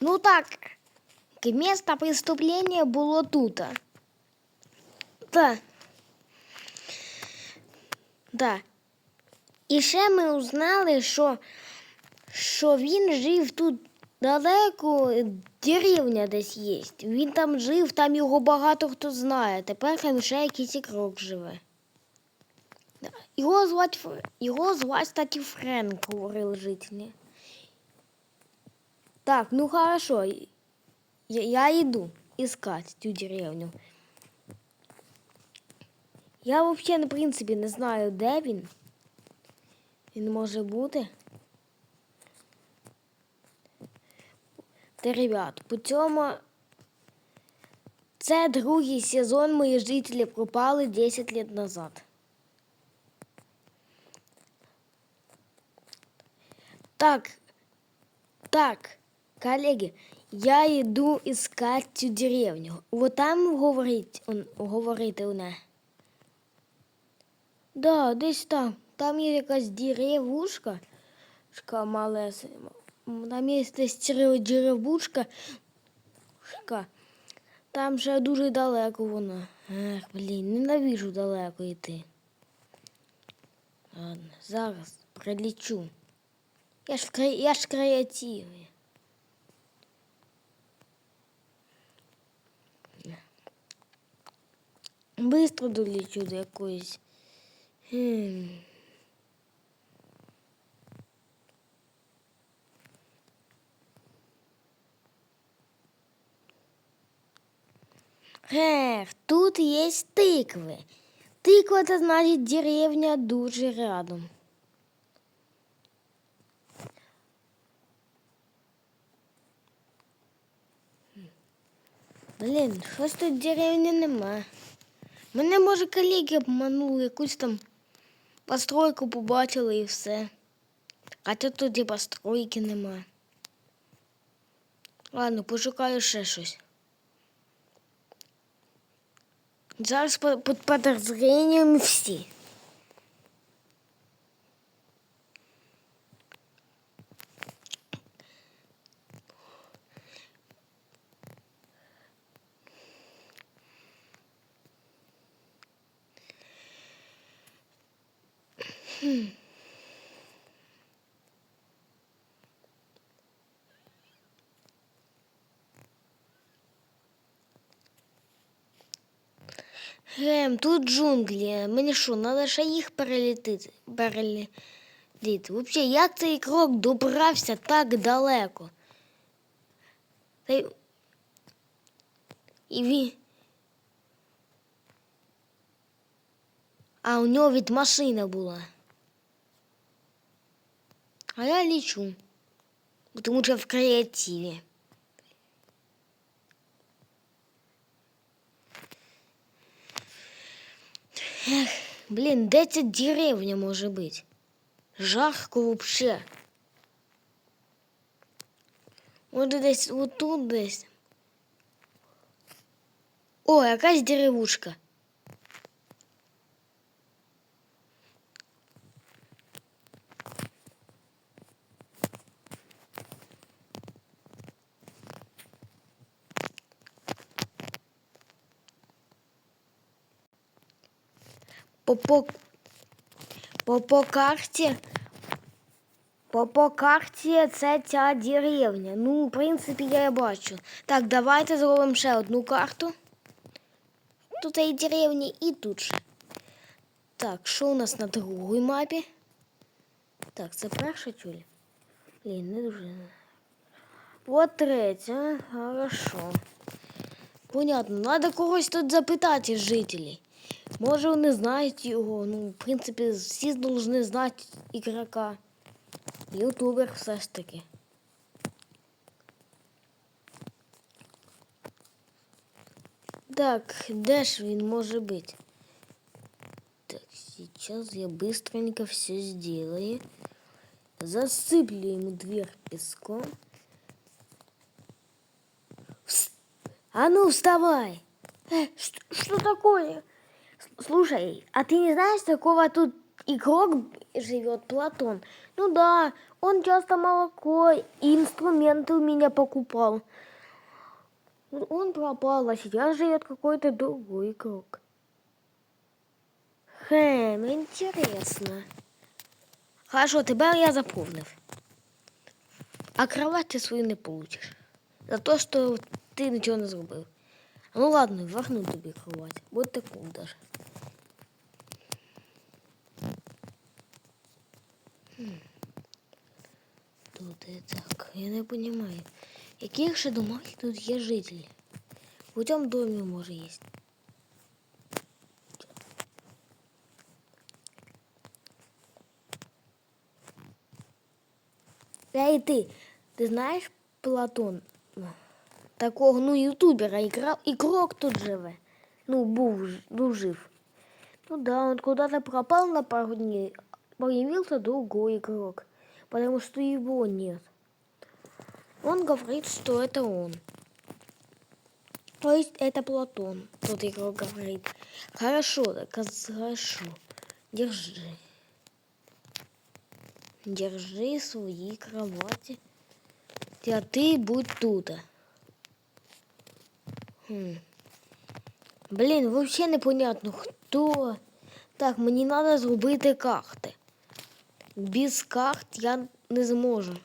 ну так, место преступления було тут. Так. Да. І ще ми узнали, що, що він жив тут далеко, деревня десь є. Він там жив, там його багато хто знає. Тепер там ще якийсь ігрок живе. Його звати, його звати, кстати, Френк, говорили жителі. Так, ну хорошо. Я, я иду искать цю деревню. Я взагалі, в принципі, не знаю, де він. Він може бути. Та, ребят, по цьому це другий сезон мої жителі пропали 10 лет назад. Так, так, коллеги, я йду искать цю деревню. Вот там говорить, он, говорити вона. Да, десь там. Там є якась деревушка. Шка малес. Там є десь деревушка. Шка. Там ще дуже далеко вона. Ех, блін, ненавижу далеко йти. Ладно, зараз прилічу. Я ж, я ж креативний. Быстро долічу до якоїсь. Хм. Эх, тут есть тыквы. Тыква это значит деревня дуже рядом. Блін, щось тут деревні нема. Мене, може, колеги обманули, якусь там постройку побачили і все. Хоча тут і постройки нема. Ладно, пошукаю ще щось. Зараз під подозрінням всі. Ем, тут джунглі. Мені що, треба ще їх перелітити? Перелітити. Взагалі, як цей крок добрався так далеко? Та й... І він... А у нього від машина була. А я лічу. Тому що в креативі. Ех, блін, де ця деревня може бути? Жарко вообще. Може десь отут десь. О, якась деревушка. По, по, по, по карті. По, по карті це ця деревня. Ну, в принципі, я бачу. Так, давайте зробимо ще одну карту. Тут і деревні, і тут ще. Так, що у нас на другій мапі? Так, це перша тюль. Блін, не дуже. От третя. Хорошо. Понятно, надо когось тут запитати із жителей. Може, вони знають його. Ну, в принципі, всі повинні знати ігрока. Ютубер все ж таки. Так, де ж він може бути? Так, сейчас я быстренько все сделаю. Засыплю ему дверь песком. Вс- А ну, вставай! Э, что, что такое? Слушай, а ты не знаешь, такого тут игрок живет Платон. Ну да, он часто молоко и инструменты у меня покупал. Он пропал, а сейчас живет какой-то другой игрок. Хм, интересно. Хорошо, тебе я заповнив. А кровать ти свою не получиш. За те, що ти нічого не зробив. Ну ладно, верну тобі кровать. Будь таку даже. Тут і так, я не розумію. Яких ще домах тут є жителі? В цьому домі може є. Эй, ты, ты знаешь Платон? Такого, ну, ютубера, играл, игрок тут живе. Ну, був, ж- ну, жив. Ну да, он куда-то пропал на пару дней. Появился другой игрок, потому что его нет. Он говорит, что это он. То есть это Платон, тот игрок говорит. Хорошо, так хорошо. Держи. Держи свої кровати. А ти будь тут. Хм. Блін, взагалі непонятно, хто. Так, мені треба зробити карти. Без карт я не зможу.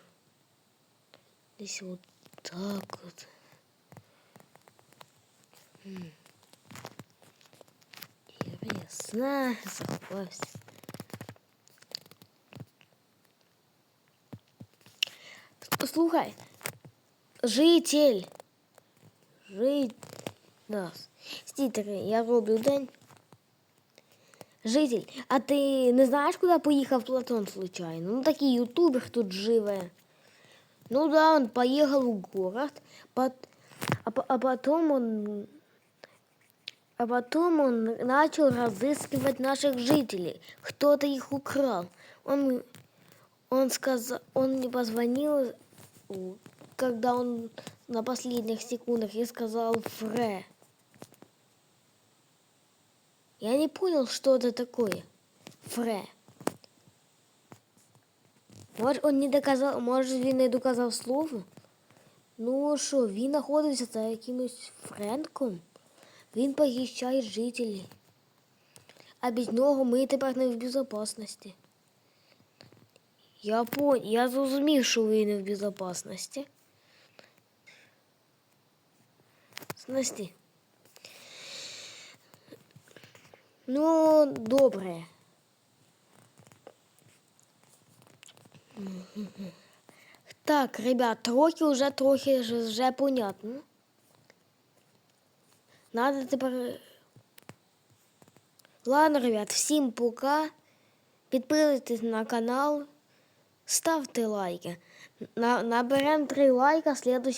Десь от так от. Ясно, захвасть. Слухай, житель. Житель. Да. Стітери, я роблю день. Житель, а ти не знаєш, куди поїхав Платон случайно? Ну, такий ютубер тут живе. Ну да, он поехал в город, пот- а, а потом он а потом он начал разыскивать наших жителей. Кто-то их украл. Он, он сказал, он мне позвонил, у, когда он на последних секундах и сказал Фре. Я не понял, что это такое. Фре. Може, он не доказав, може він не доказав слово? Ну що, він знаходився за якимось Френком? Він похищає жителів. А без нього ми тепер не в безопасності. Я пон... я зрозумів, що ви не в безопасності. Снасті. Ну, добре. Так, ребят, трохи вже трохи ж- вже понятно. Надо тепер. Ладно, ребят, всім пока. Підписуйтесь на канал, ставте лайки. На, наберемо три лайка, слідуюча